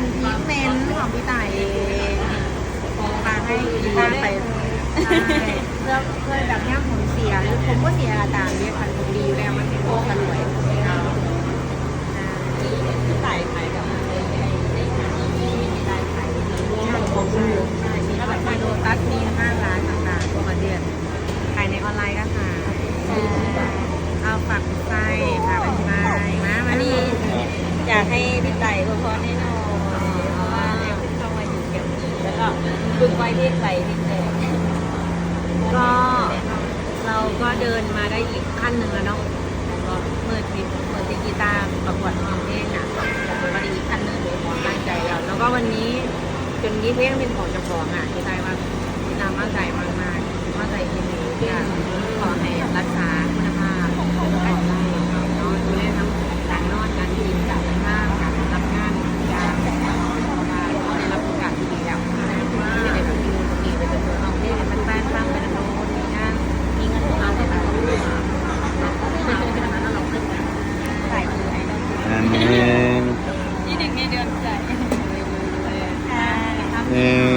เป็นทรีทเมนของพี่ต่ายเองมาให้กีตาร์ไปใช่เพื่อเพื่อแบบย่างผมเสียหรือผมก็เสียตามเรียกคันผมดีอยู่แล้วมันเป็นโรคกันรวยใส่ไข่กับมันเลยได้ขายได้ขายใช่ถ้าแบบมาโดตัสมีห้างร้านต่างๆทั่วประเทศขายในออนไลน์ก็ขายเอาฝักไส้ฝากเป็นไม้มามานี่อยากให้พี่ไต่อวยพรให้หน่อย ฝึกไว้ที่ใส่ที่แดงก็เราก็เดินมาได้อีกขั้นหนึ่งแล้วเนาะก็เมื่อที่เมื่อที่กีตาร์ประกวดร้องเพลงอะมันก็ได้อีกขั้นหนึ่งเลยของตั้งใจเราแล้วก็วันนี้จนนี้เพลงเป็นของเจ้าของอะกีตาร์ว่ากีตาร์มั่นใจมากมากๆมั่นใจที่นี้อยากขอให้รักษาคุณภาพของของได้เนาะดูแลทั้งการนอนการกินการท่าการรับงานยามเพราะว่าเราได้รับโอกาสที่ดีแล้วนะที่ได้แบบอยู่ตรงนี้ไปจนถึงเอาเพลงให้มันแฟนฟังไปจนถึงมีงานมีเงินของเราได้แบบนี้มาแล้วเราขึ้นใส่คือไอ้นั่นอันหนึ่งที่หนึ่งในเดือนใจหนึ่ง